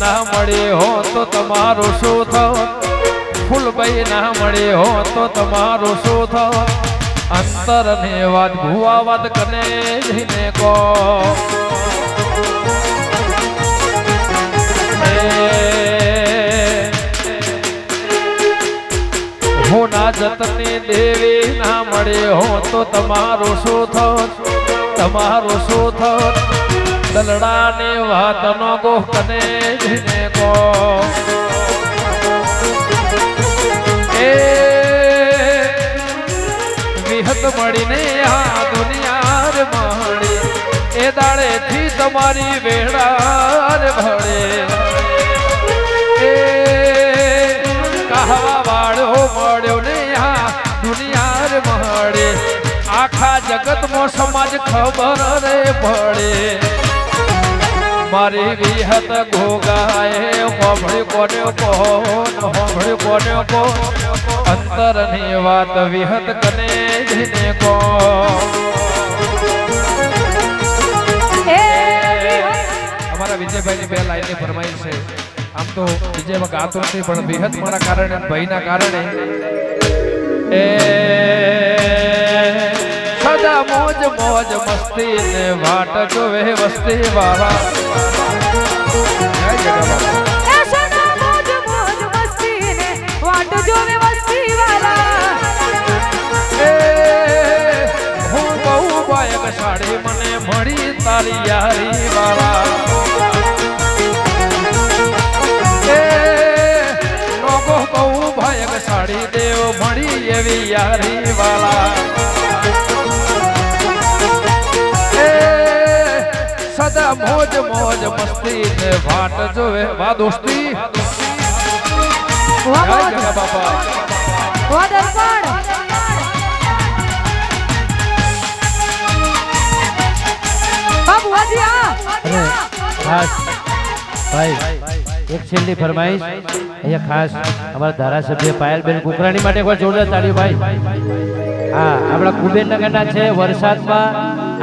ના મળી હો તો તમારું શું થો ફૂલભાઈ ના મળી હો તો તમારું શું થો અંતર ને વાત ભુવા વાત કને જઈને કો હું ના જતની દેવી ના મળે હો તો તમારું શું થો તમારું શું થત દલડાની વાતનો ગોહ કને જઈને કો એ વિહત મળીને આ દુનિયા રે મળી એ દાડેથી તમારી વેળા રે ભળે એ કહાવા વાળો મળ્યો ને આ દુનિયા રે મળે આખા જગતમાં સમાજ ખબર રે પડે. મારી વિહત ગોગાએ હોભળી કોને કોન હોભળી કોને કો અંતરની વાત વિહત કને જઈને કો અમારા વિજયભાઈની બે લાઈનની ફરમાઈ છે. આમ તો વિજયમાં ગાતો નથી પણ વિહત મારા કારણે ભયના કારણે. એ મોજ મોજ મસ્તી ને વાટ જોવે વસ્તી વાળા મોજ મોજ મસ્તી ને વાટ જોવે. વા દોસ્તી. વાહ બાપા. વાહ દર્પણ. ભાઈ એક છેલ્લી ફરમાઈશ. અહીંયા ખાસ અમારા ધારાસભ્ય પાયલબેન કુકરાણી માટે એકવાર જોરદાર તાળી ભાઈ. હા આપણા કુબેરનગરના છે વરસાદમાં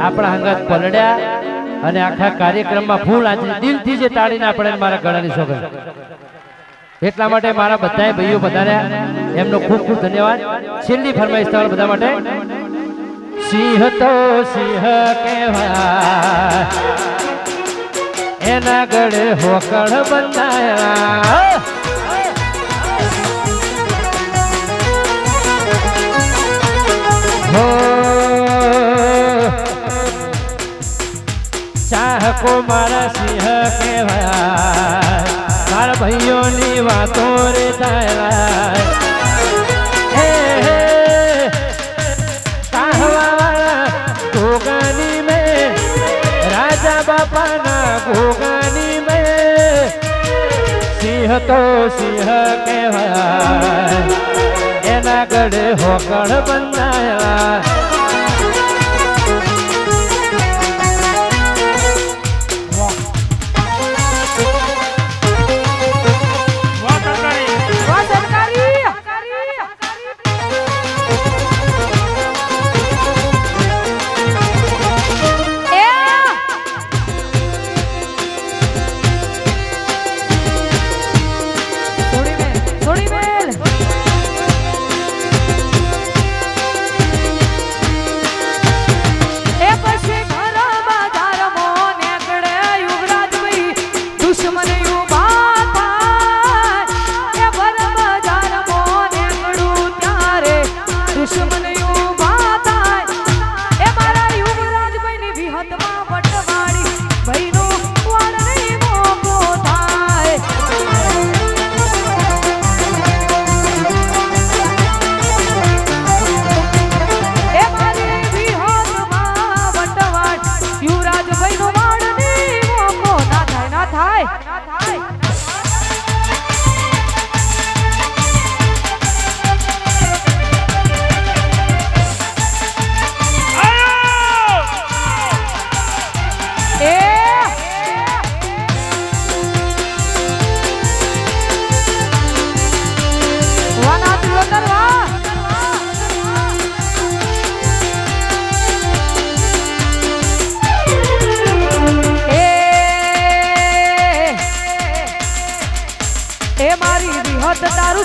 આપણા હંગાત પલડ્યા અને આખા કાર્યક્રમમાં ફૂલ આજે દિલથી જે તાળીને આપણે મારા ગળાની સોગંદ એટલા માટે મારા બધાએ ભાઈઓ બધાને એમનો ખૂબ ખૂબ ધન્યવાદ. છેલ્લી ફરમાઈશ તમારા બધા માટે. સિંહ તો સિંહ કહેવાય. એના ગળે હોકળ બંધાયા. સિંહ તો સિંહ કહેવાય. એના ગળે હોકળ બંધાયા.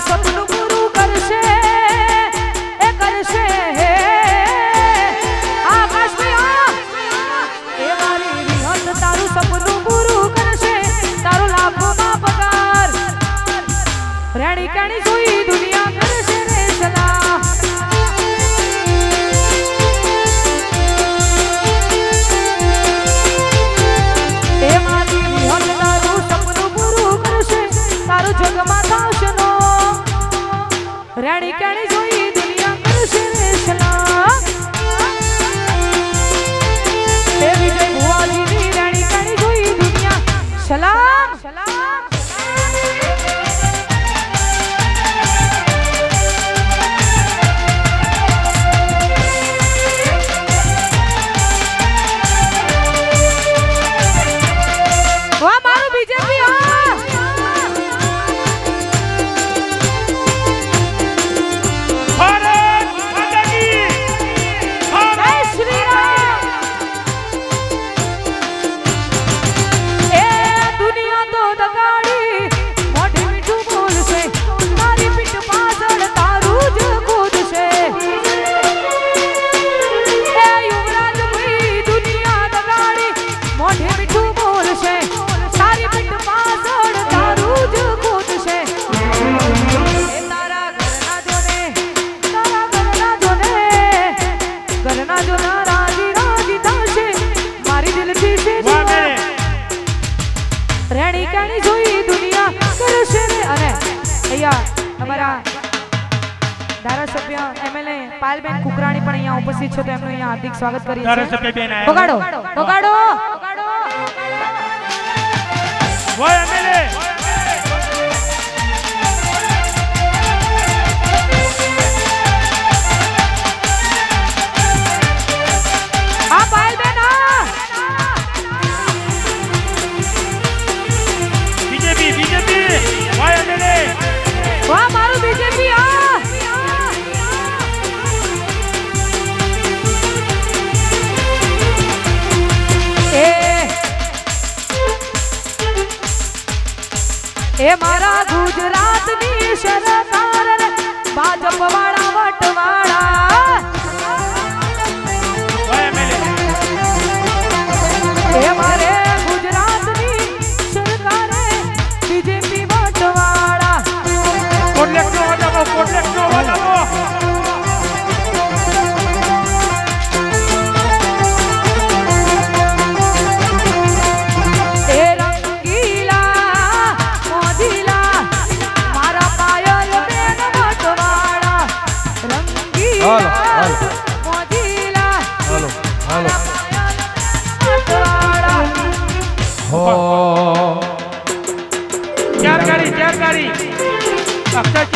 I'm not a sabunu અમારા ધારાસભ્ય એમએલએ પાલબેન કુકરાણી પણ અહીંયા ઉપસ્થિત છે તો એમનું અહીંયા હાર્દિક સ્વાગત કરીએ ધારાસભ્ય બેન બગાડો બગાડો. બગાડો. એમએલએ. Shut up. હાલો હાલો. હાલો હાલો. હો. ચાર ગાડી ચાર ગાડી? અક્ષર